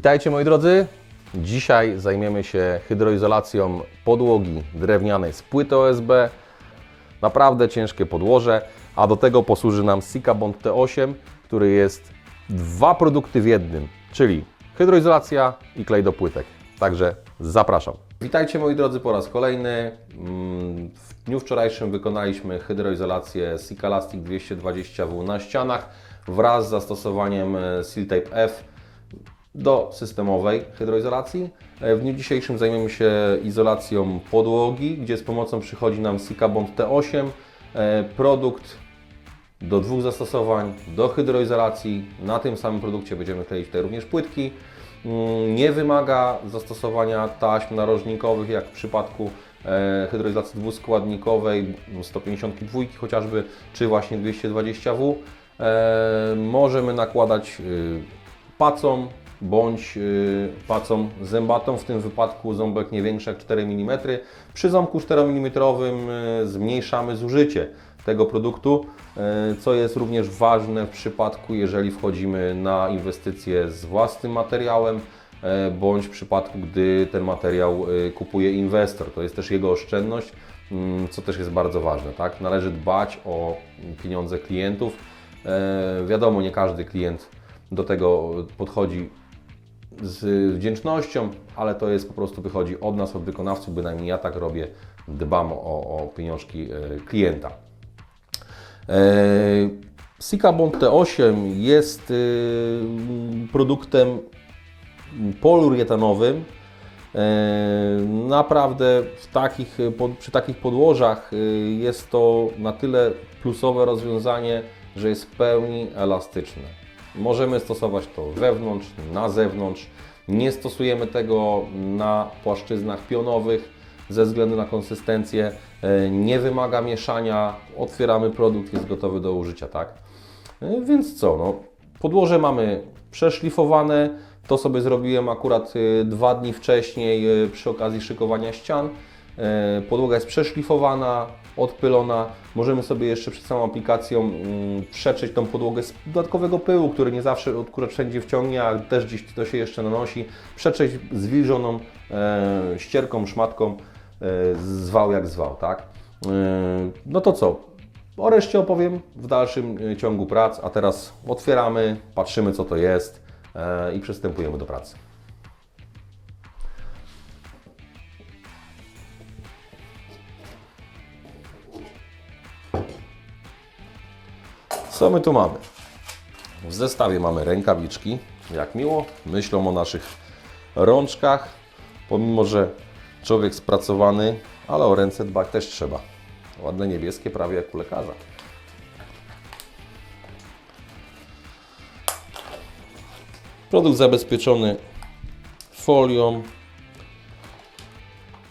Witajcie moi drodzy. Dzisiaj zajmiemy się hydroizolacją podłogi drewnianej z płyty OSB. Naprawdę ciężkie podłoże, a do tego posłuży nam Sikabond T8, który jest dwa produkty w jednym, czyli hydroizolacja i klej do płytek. Także zapraszam. Witajcie moi drodzy po raz kolejny. Mm, W dniu wczorajszym wykonaliśmy hydroizolację Sikalastic 220W na ścianach wraz z zastosowaniem e, Seal Tape F do systemowej hydroizolacji. E, W dniu dzisiejszym zajmiemy się izolacją podłogi, gdzie z pomocą przychodzi nam Sikabond T8, e, produkt do dwóch zastosowań, do hydroizolacji. Na tym samym produkcie będziemy kleić tutaj również płytki. Mm, Nie wymaga zastosowania taśm narożnikowych, jak w przypadku e, hydroizolacji dwuskładnikowej, 152 chociażby, czy właśnie 220W. E, Możemy nakładać y, pacą bądź y, pacą zębatą, w tym wypadku ząbek nie większy jak 4 mm. Przy ząbku 4 mm y, zmniejszamy zużycie tego produktu, y, co jest również ważne w przypadku, jeżeli wchodzimy na inwestycje z własnym materiałem, bądź w przypadku, gdy ten materiał kupuje inwestor. To jest też jego oszczędność, mm, co też jest bardzo ważne. Tak? Należy dbać o pieniądze klientów. E, Wiadomo, nie każdy klient do tego podchodzi z wdzięcznością, ale to jest po prostu wychodzi od nas, od wykonawców, bynajmniej ja tak robię, dbam o, o pieniążki e, klienta. E, Sikabond T8 jest y, produktem poliuretanowym. E, Naprawdę takich, przy takich podłożach jest to na tyle plusowe rozwiązanie, że jest w pełni elastyczne. Możemy stosować to wewnątrz, na zewnątrz. Nie stosujemy tego na płaszczyznach pionowych ze względu na konsystencję. E, Nie wymaga mieszania. Otwieramy produkt, jest gotowy do użycia, tak? E, Więc co, no, podłoże mamy przeszlifowane. To sobie zrobiłem akurat y, dwa dni wcześniej przy okazji szykowania ścian. E, Podłoga jest przeszlifowana, odpylona. Możemy sobie jeszcze przed samą aplikacją mm, przetrzeć tą podłogę z dodatkowego pyłu, który nie zawsze odkurzacz wszędzie wciągnie, a też gdzieś to się jeszcze nanosi. Przetrzeć zwilżoną e, ścierką, szmatką, e, zwał jak zwał, tak? No to co? O reszcie opowiem w dalszym ciągu prac, a teraz otwieramy, patrzymy co to jest i przystępujemy do pracy. Co my tu mamy? W zestawie mamy rękawiczki. Jak miło, myślą o naszych rączkach. Pomimo, że człowiek spracowany, ale o ręce dbać też trzeba. Ładne niebieskie, prawie jak u lekarza. Produkt zabezpieczony folią,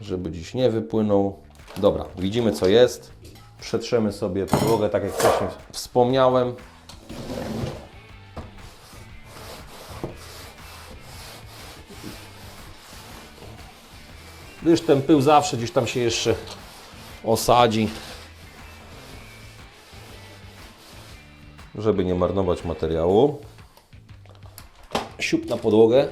żeby dziś nie wypłynął. Dobra, widzimy co jest. Przetrzemy sobie podłogę, tak jak wcześniej wspomniałem. Gdyż ten pył zawsze gdzieś tam się jeszcze osadzi. Żeby nie marnować materiału. Siup na podłogę.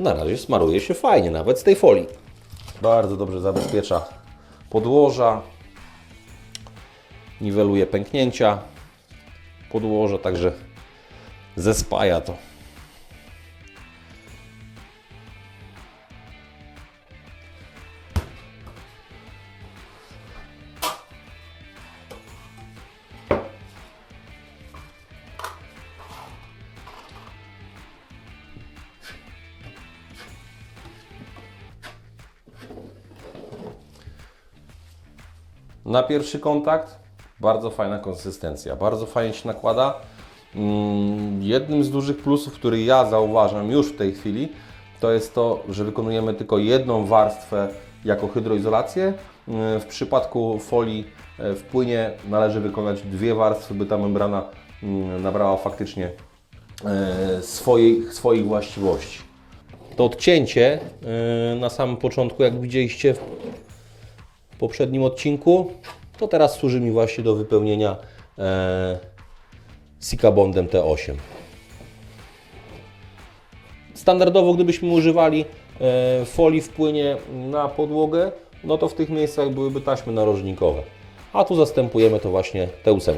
Na razie smaruje się fajnie, nawet z tej folii. Bardzo dobrze zabezpiecza podłoża. Niweluje pęknięcia podłoża, także zespaja to. Na pierwszy kontakt bardzo fajna konsystencja, bardzo fajnie się nakłada. Mm, Jednym z dużych plusów, który ja zauważam już w tej chwili, to jest to, że wykonujemy tylko jedną warstwę jako hydroizolację. Mm, W przypadku folii e, w płynie należy wykonać dwie warstwy, by ta membrana mm, nabrała faktycznie e, swoich, swoich właściwości. To odcięcie e, na samym początku, jak widzieliście poprzednim odcinku, to teraz służy mi właśnie do wypełnienia e, Sikabondem T8. Standardowo, gdybyśmy używali e, folii w płynie na podłogę, no to w tych miejscach byłyby taśmy narożnikowe. A tu zastępujemy to właśnie T8.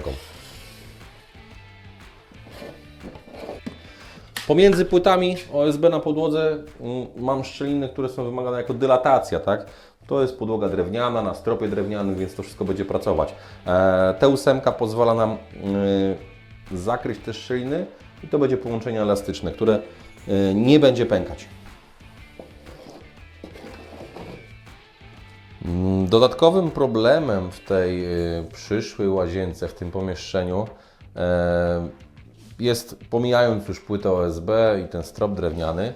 Pomiędzy płytami OSB na podłodze mm, mam szczeliny, które są wymagane jako dylatacja, tak? To jest podłoga drewniana, na stropie drewnianym, więc to wszystko będzie pracować. E, T8 pozwala nam y, zakryć te szczeliny i to będzie połączenie elastyczne, które y, nie będzie pękać. Mm, Dodatkowym problemem w tej przyszłej łazience, w tym pomieszczeniu, e, jest, pomijając już płytę OSB i ten strop drewniany, e,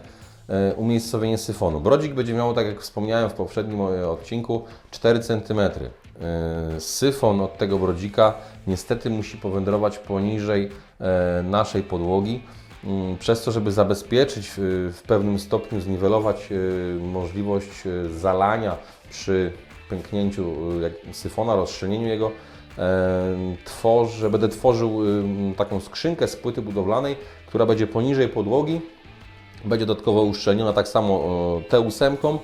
umiejscowienie syfonu. Brodzik będzie miał, tak jak wspomniałem w poprzednim e, odcinku, 4 cm. E, Syfon od tego brodzika niestety musi powędrować poniżej e, naszej podłogi, mm, przez to, żeby zabezpieczyć, w- pewnym stopniu zniwelować e, możliwość e, zalania przy pęknięciu e, syfona, rozszczelnieniu jego, e, tworzę, będę tworzył e, taką skrzynkę z płyty budowlanej, która będzie poniżej podłogi, będzie dodatkowo uszczelniona tak samo e, T8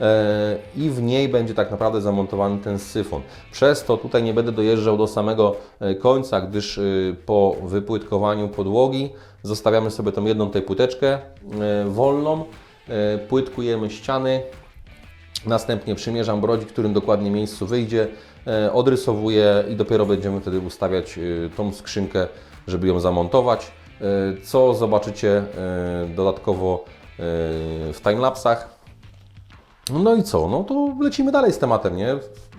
e, i w niej będzie tak naprawdę zamontowany ten syfon. Przez to tutaj nie będę dojeżdżał do samego e, końca, gdyż po wypłytkowaniu podłogi zostawiamy sobie tą jedną tej płyteczkę wolną, płytkujemy ściany, Następnie przymierzam brodzik, w którym dokładnie miejscu wyjdzie, odrysowuję i dopiero będziemy wtedy ustawiać tą skrzynkę, żeby ją zamontować, co zobaczycie e, dodatkowo e, w timelapsach. No i co? No to lecimy dalej z tematem, nie?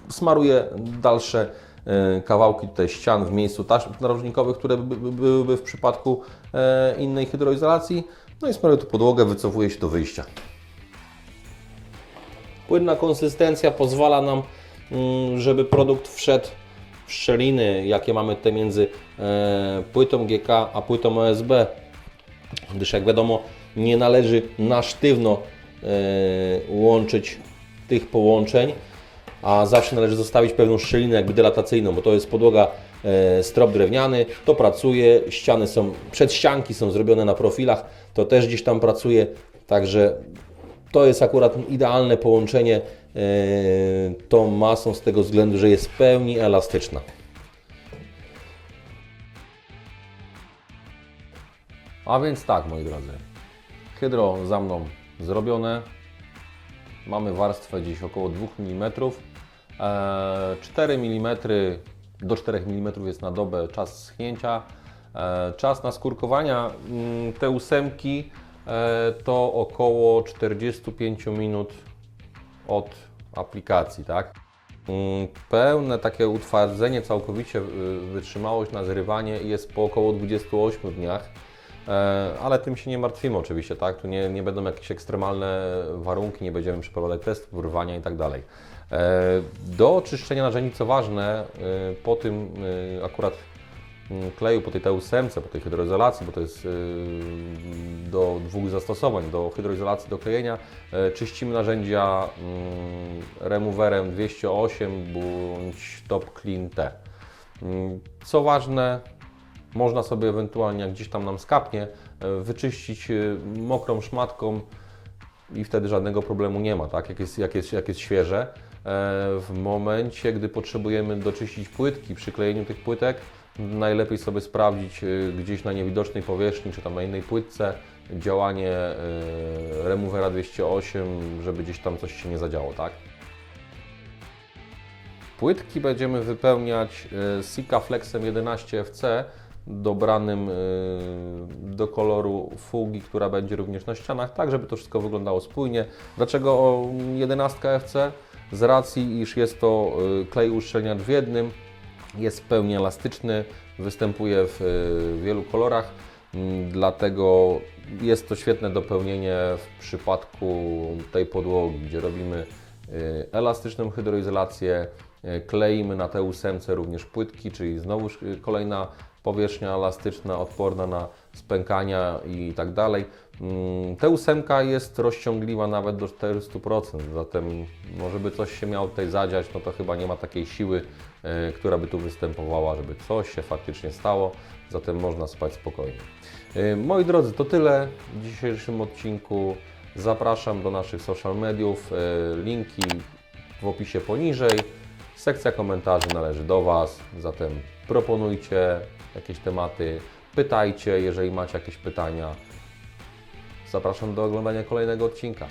Smaruję dalsze e, kawałki tutaj ścian w miejscu taśm narożnikowych, które by- by- byłyby w przypadku e, innej hydroizolacji. No i smaruję tu podłogę, wycofuję się do wyjścia. Płynna konsystencja pozwala nam, mm, żeby produkt wszedł szczeliny, jakie mamy tutaj między e, płytą GK a płytą OSB, gdyż jak wiadomo nie należy na sztywno e, łączyć tych połączeń, a zawsze należy zostawić pewną szczelinę jakby dylatacyjną, bo to jest podłoga e, strop drewniany, to pracuje, ściany są, przedścianki są zrobione na profilach, to też gdzieś tam pracuje, także to jest akurat idealne połączenie e, tą masą z tego względu, że jest w pełni elastyczna. A więc tak, moi drodzy. Hydro za mną zrobione. Mamy warstwę gdzieś około 2 mm. E, 4 mm do 4 mm jest na dobę czas schnięcia. E, czas na skórkowania mm, te ósemki to około 45 minut od aplikacji, tak? Mm, Pełne takie utwardzenie, całkowicie y, wytrzymałość na zrywanie jest po około 28 dniach. E, Ale tym się nie martwimy oczywiście, tak? Tu nie, nie będą jakieś ekstremalne warunki, nie będziemy przeprowadzać testów, rwania i tak dalej. E, Do oczyszczenia narzędzi, co ważne, y, po tym y, akurat kleju, po tej T8, po tej hydroizolacji, bo to jest y, do dwóch zastosowań, do hydroizolacji, do klejenia, e, czyścimy narzędzia mm, removerem 208 bądź Top Clean T. Mm, Co ważne, można sobie ewentualnie, jak gdzieś tam nam skapnie, e, wyczyścić e, mokrą szmatką i wtedy żadnego problemu nie ma, tak? jak, jest, jak, jest, jak jest świeże. E, W momencie, gdy potrzebujemy doczyścić płytki, przy klejeniu tych płytek, najlepiej sobie sprawdzić e, gdzieś na niewidocznej powierzchni, czy tam na innej płytce, działanie e, removera 208, żeby gdzieś tam coś się nie zadziało, tak? Płytki będziemy wypełniać e, Sika Flexem 11 FC dobranym do koloru fugi, która będzie również na ścianach, tak żeby to wszystko wyglądało spójnie. Dlaczego o 11 FC? Z racji, iż jest to klej uszczelniacz w jednym, jest w pełni elastyczny, występuje w e, wielu kolorach, dlatego jest to świetne dopełnienie w przypadku tej podłogi, gdzie robimy e, elastyczną hydroizolację, e, kleimy na te ósemce również płytki, czyli znowu kolejna powierzchnia elastyczna, odporna na spękania i tak dalej. Mm, T8 jest rozciągliwa nawet do 400%, zatem może by coś się miało tutaj zadziać, no to chyba nie ma takiej siły, e, która by tu występowała, żeby coś się faktycznie stało, zatem można spać spokojnie. E, Moi drodzy, to tyle w dzisiejszym odcinku. Zapraszam do naszych social mediów, e, linki w opisie poniżej. Sekcja komentarzy należy do Was, zatem proponujcie jakieś tematy, pytajcie, jeżeli macie jakieś pytania. Zapraszam do oglądania kolejnego odcinka.